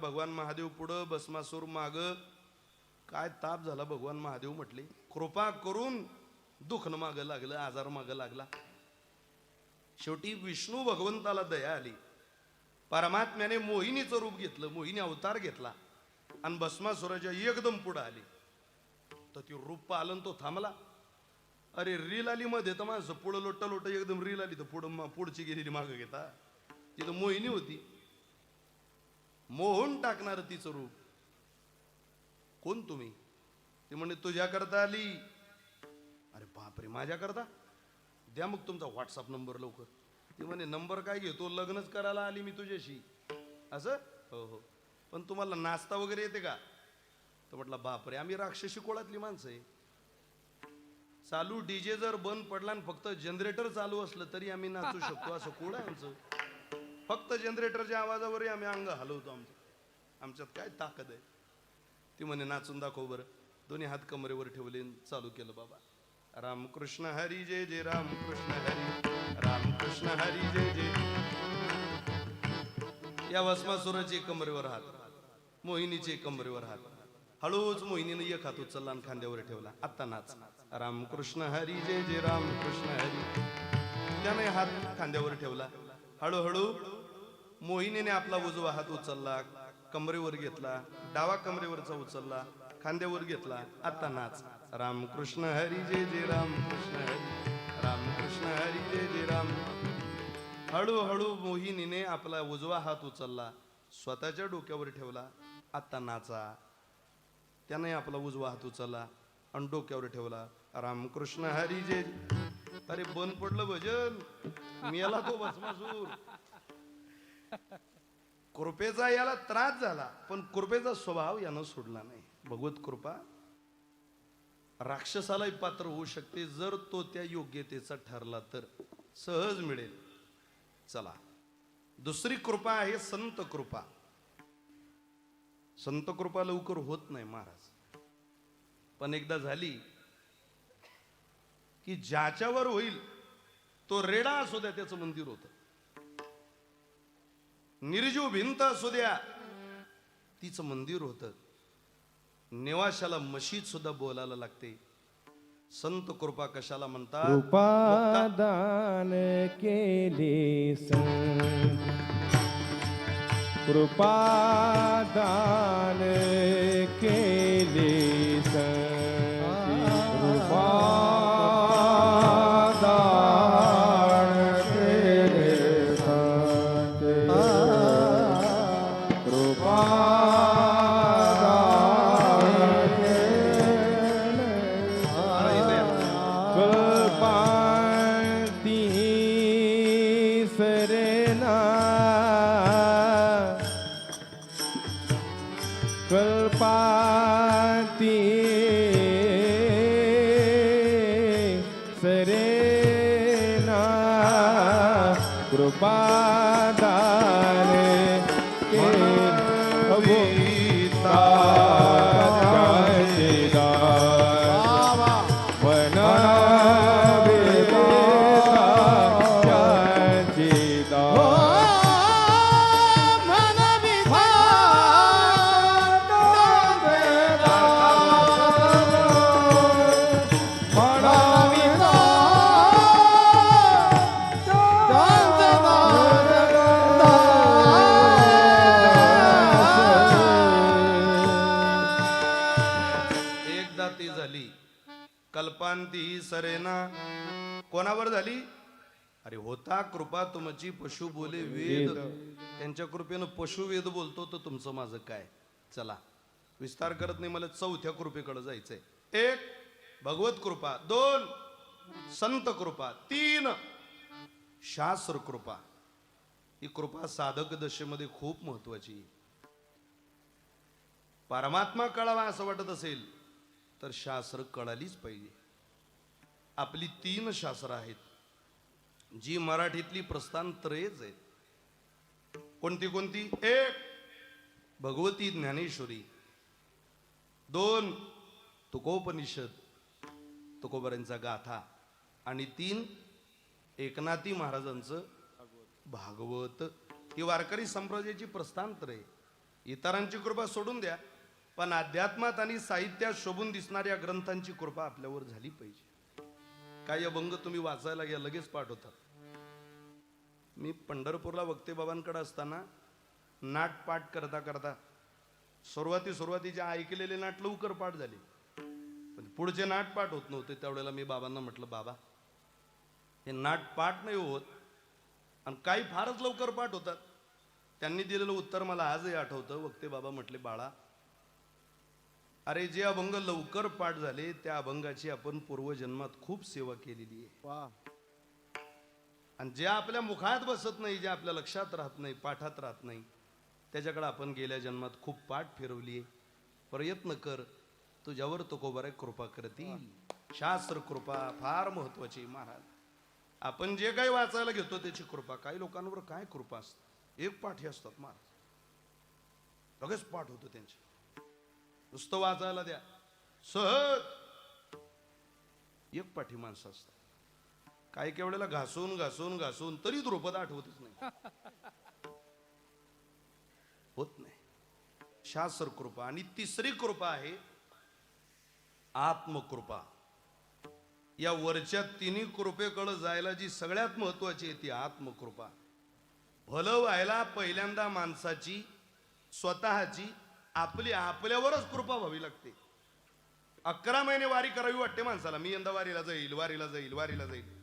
भगवान महादेव पुढं भस्मासूर माग. काय ताप झाला भगवान महादेव म्हटले. कृपा करून दुखणं माग लागलं आजार माग लागला. शेवटी विष्णू भगवंताला दया आली. परमात्म्याने मोहिनीचं रूप घेतलं मोहिनी अवतार घेतला. आणि भस्मासुराच्या एकदम पुढं आली. तर ती रूप पालन तो थांबला. अरे रील आली मध्ये तर माणसं पुढं लोट लोट एकदम रील आली तर पुढं पुढची गेलेली मागं घेता. तिथं मोहिनी होती. मोहून टाकणार तिचं रूप. कोण तुम्ही? ती म्हणे तुझ्या करता आली. अरे बापरे माझ्या करता द्या मग तुमचा व्हॉट्सअप नंबर लवकर. ती म्हणे नंबर काय घेतो? लग्नच करायला आली मी तुझ्याशी. असं? हो हो. पण तुम्हाला नाश्ता वगैरे येते का? तर म्हटलं बापरे आम्ही राक्षसी कोळातली माणसं आहे. चालू डीजे जर बंद पडला आणि फक्त जनरेटर चालू असलं तरी आम्ही नाचू शकतो. असं कोळ आहे आमचं. फक्त जनरेटरच्या आवाजावरही आम्ही अंग हलवतो आमचं. आमच्यात काय ताकद आहे? ती म्हणे नाचून दाखव बरं. दोन्ही हात कमरेवर ठेवले चालू केलं बाबा. रामकृष्ण हरी जय जय रामकृष्ण हरी. रामकृष्ण हरी जय जय. या भस्मासुराचे कमरेवर हात. मोहिनीचे कमरेवर हात. हळूच मोहिनीने एक हात उचलला आणि खांद्यावर ठेवला. आत्ता नाच. रामकृष्ण हरी जय जय रामकृष्ण हरी. त्याने हात खांद्यावर ठेवला. हळूहळू मोहिनीने आपला उजवा हात उचलला कमरेवर घेतला डावा कमरेवरचा उचलला खांद्यावर घेतला. आता नाच. रामकृष्ण हरी जय जय रामकृष्ण हरी. रामकृष्ण हरी जय जय राम. हळूहळू मोहिनीने आपला उजवा हात उचलला स्वतःच्या डोक्यावर ठेवला. आता नाचा. त्याने आपला उजवा हात उचलला आणि डोक्यावर ठेवला. रामकृष्ण हरी जय. अरे बंद पडलं भजन. याला तो भस्मासूर. कृपेचा याला त्रास झाला पण कृपेचा स्वभाव यानं सोडला नाही. भगवत कृपा राक्षसालाही पात्र होऊ शकते जर तो त्या योग्यतेचा ठरला तर. सहज मिळेल. चला. दुसरी कृपा आहे संत कृपा. संत कृपा लवकर होत नाही महाराज. पण एकदा झाली की ज्याच्यावर होईल तो रेडा असू द्या त्याचं मंदिर होतं. निर्जीव भिंत असू द्या. तिचं मंदिर होत. निवाशाला मशीद सुद्धा बोलायला लागते. संत कृपा कशाला म्हणतात? कृपादान केले कृपादान सरे कोणावर झाली? अरे होता कृपा तुमची पशु बोले वेद. त्यांच्या कृपेनं पशु वेद बोलतो तर तुमचं माझं काय? चला. विस्तार करत नाही मला चौथ्या कृपेकडे जायचंय. एक भगवत कृपा. दोन संत कृपा. तीन शास्त्र कृपा. ही कृपा साधक दशेमध्ये खूप महत्वाची. आहे. परमात्मा कळावा असं वाटत असेल तर शास्त्र कळालीच पाहिजे. आपली तीन शास्त्र आहेत जी मराठीतली प्रस्थानत्रयच आहेत. कोणती कोणती? एक भगवती ज्ञानेश्वरी. दोन तुकोपनिषद तुकोबऱ्यांचा गाथा. आणि तीन एकनाथी महाराजांचं भागवत. ही वारकरी संप्रदायाची प्रस्थानत्र आहे. इतरांची कृपा सोडून द्या पण अध्यात्मात आणि साहित्यात शोभून दिसणाऱ्या ग्रंथांची कृपा आपल्यावर झाली पाहिजे. काही अभंग तुम्ही वाचायला घ्या लगेच पाठ होतात मी पंढरपूरला वक्ते बाबांकडे असताना नाट पाठ करता करता सुरुवाती सुरुवातीचे ऐकलेले नाट लवकर पाठ झाले. पण पुढचे नाट पाठ होत नव्हते त्यावेळेला मी बाबांना म्हटलं बाबा हे नाट पाठ नाही होत आणि काही फारच लवकर पाठ होतात. त्यांनी दिलेलं उत्तर मला आजही आठवतं. वक्ते बाबा म्हटले बाळा अरे जे अभंग लवकर पाठ झाले त्या अभंगाची आपण पूर्वजन्मात खूप सेवा केलेली आहे. आणि जे आपल्या मुखात बसत नाही जे आपल्या लक्षात राहत नाही पाठात राहत नाही त्याच्याकडे आपण गेल्या जन्मात खूप पाठ फिरवली आहे. प्रयत्न कर तुझ्यावर तुकोबर कृपा करतील शास्त्र कृपा फार महत्वाची आहे, महाराज. आपण जे काही वाचायला घेतो त्याची कृपा. काही लोकांवर काय कृपा असते? एक पाठी असतात महाराज. लगेच पाठ होतो त्यांची. नुसतं वाचायला द्या. सहज. एक पाठी माणसं असतात. काही केवढ्याला घासून घासून घासून तरी द्रुपद आठवतच नाही. होत नाही. शास्त्र कृपा आणि तिसरी कृपा आहे आत्मकृपा. या वरच्या तिन्ही कृपेकडे जायला जी सगळ्यात महत्वाची आहे ती आत्मकृपा. भलं व्हायला पहिल्यांदा माणसाची स्वतःची आपली आपल्यावरच कृपा व्हावी लागते. अकरा महिने वारी करावी वाटते माणसाला. मी यंदा वारीला जाईल वारीला जाईल वारीला जाईल.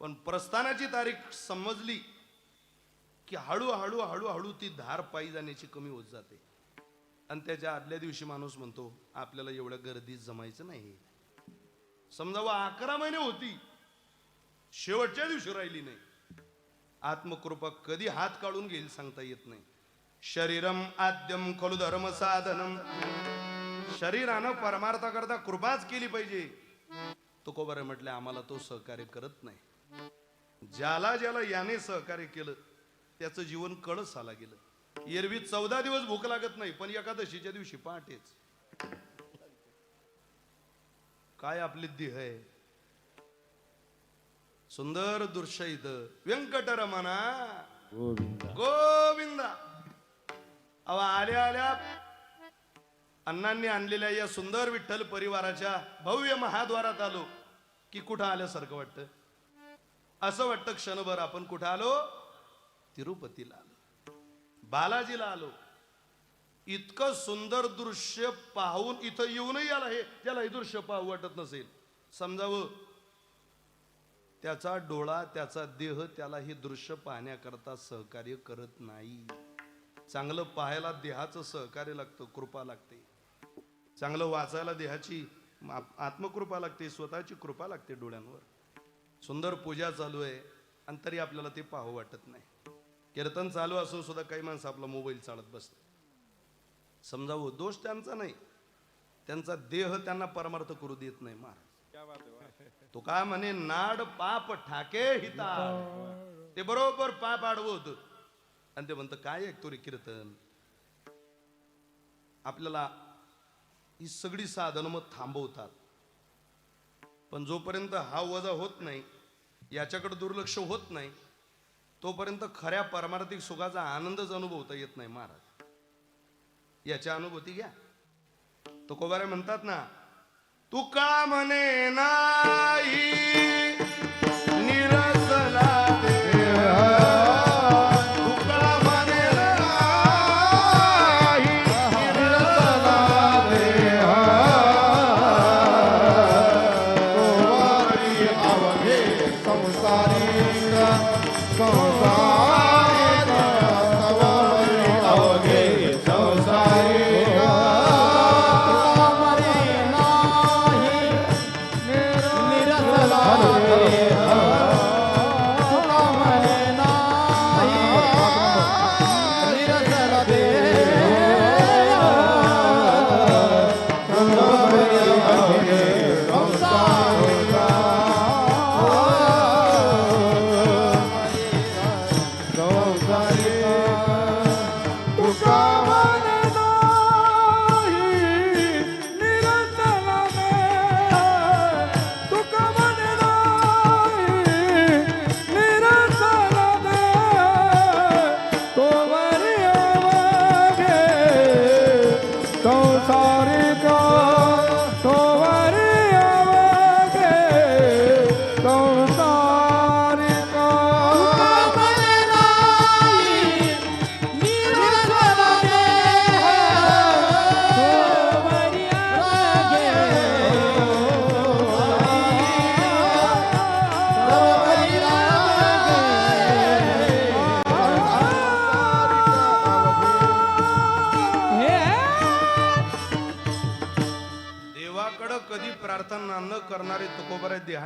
पण प्रस्थानाची तारीख समजली की हळूहळू हळूहळू ती धार पायी जाण्याची कमी होत जाते. आणि त्याच्या आदल्या दिवशी माणूस म्हणतो आपल्याला एवढ्या गर्दीत जमायचं नाही. समजा व अकरा महिने होती शेवटच्या दिवशी राहिली नाही. आत्मकृपा कधी हात काढून घेईल सांगता येत नाही. शरीरम आद्यम खलु धर्म साधनम शरीरानं परमार्था करता कृपाच केली पाहिजे. तुकोबारे म्हटले आम्हाला तो सहकार्य करत नाही. ज्याला ज्याला याने सहकार्य केलं त्याचं जीवन कळस आला गेलं. एरवी चौदा दिवस भूक लागत नाही पण एकादशीच्या दिवशी पहाटेच काय आपली देह आहे? सुंदर दृश्य इथं. व्यंकटरमणा. गोविंद. गोविंदा. अहो आल्या आल्या अण्णांनी आणलेल्या या सुंदर विठ्ठल परिवाराच्या भव्य महाद्वारात आलो की कुठं आल्यासारखं वाटतं? असं वाटतं क्षणभर आपण कुठं आलो? तिरुपतीला आलो. बालाजीला आलो. इतकं सुंदर दृश्य पाहून इथं येऊनही आला हे त्याला हे दृश्य पाहू वाटत नसेल. समजावं? त्याचा डोळा त्याचा देह त्याला हे दृश्य पाहण्याकरता सहकार्य करत नाही. चांगलं पाहायला देहाचं सहकार्य लागतं कृपा लागते. चांगलं वाचायला देहाची आत- आत्मकृपा लागते स्वतःची कृपा लागते डोळ्यांवर. सुंदर पूजा चालू आहे आणि तरी आपल्याला ते पाहू वाटत नाही. कीर्तन चालू असून सुद्धा काही माणसं आपला मोबाईल चालत बसतात. समजावं दोष त्यांचा नाही. त्यांचा देह त्यांना परमार्थ करू देत नाही महाराज. तो काय म्हणे नाड पाप ठाके हिता ते बरोबर पाप आडवं होतं आणि ते म्हणतं काय ऐकतो रे कीर्तन? आपल्याला ही सगळी साधनं मग थांबवतात. पण जोपर्यंत हा वजा होत नाही याच्याकडे दुर्लक्ष होत नाही तोपर्यंत खऱ्या परमार्थिक सुखाचा आनंदच अनुभवता येत नाही महाराज. याच्या अनुभूती घ्या. तो कोबारे म्हणतात ना तू का म्हणे नाही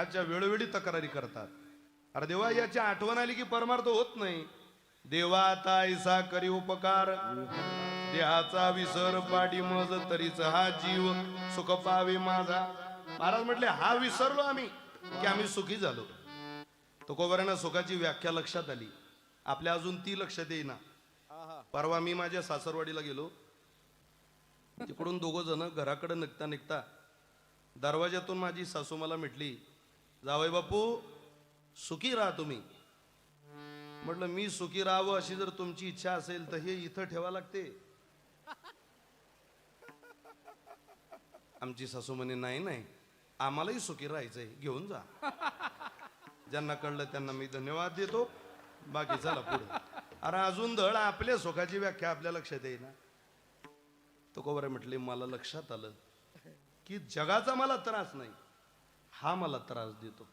महाराजच्या वेळोवेळी तक्रारी करतात. अरे देवा याची आठवण आली की परमार्थ होत नाही. देवा आता ऐसा करी उपकार. देहाचा विसर पाडी मज तरीच हा जीव सुख पावे माझा. महाराज म्हटले हा विसरलो आम्ही की आम्ही सुखी झालो. तुकोबऱ्यांना सुखाची व्याख्या लक्षात आली. आपल्या अजून ती लक्षात येईना परवा मी माझ्या सासरवाडीला गेलो. तिकडून दोघं जण घराकडे निघता निघता दरवाज्यातून माझी सासू मला म्हटली जावई बापू सुखी राहा तुम्ही. म्हटलं मी सुखी राहावं अशी जर तुमची इच्छा असेल तर हे इथं ठेवा लागते. आमची सासू म्हणे नाही नाही आम्हालाही सुखी राहायचंय घेऊन जा. ज्यांना कळलं त्यांना मी धन्यवाद देतो. बाकी चला पुढे. अरे अजून धड आपल्या सुखाची व्याख्या आपल्या लक्षात येईना. कोवरे म्हटले मला लक्षात आलं की जगाचा मला त्रास नाही. हा मला त्रास देतो.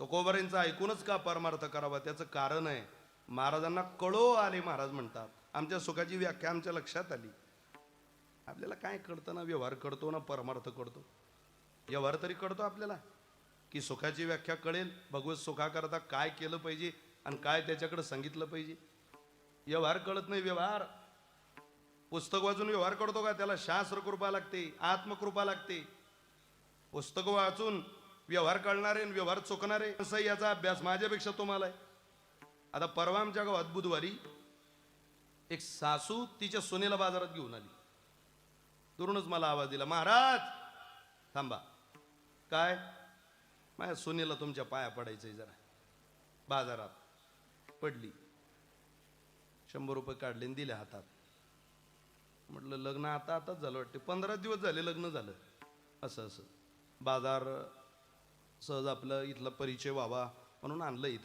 तुकोबरेंचं ऐकूनच का परमार्थ करावा? त्याचं कारण आहे महाराजांना कळो आले महाराज म्हणतात. आमच्या सुखाची व्याख्या आमच्या लक्षात आली. आपल्याला काय कळतं ना व्यवहार करतो ना परमार्थ करतो. व्यवहार तरी कळतो आपल्याला. की सुखाची व्याख्या कळेल भगवत सुखाकरता काय केलं पाहिजे आणि काय त्याच्याकडे सांगितलं पाहिजे. व्यवहार कळत नाही व्यवहार. पुस्तक वाचून व्यवहार करतो का? त्याला शास्त्र कृपा लागते आत्मकृपा लागते. पुस्तक वाचून व्यवहार कळणारे आणि व्यवहार चुकणारे असं याचा अभ्यास माझ्यापेक्षा तुम्हाला आहे. आता परवा आमच्या गावात बुधवारी एक सासू तिच्या सोनेला बाजारात घेऊन आली. दुरूनच मला आवाज दिला महाराज थांबा. काय? माझ्या सोनेला तुमच्या पाया पडायचंय जरा. बाजारात. पडली. शंभर रुपये काढले आणि दिले हातात. म्हटलं लग्न आता आताच झालं वाटते. पंधरा दिवस झाले लग्न झालं. असं असं. बाजार सहज आपलं इथला परिचय व्हावा म्हणून आणलं इथे.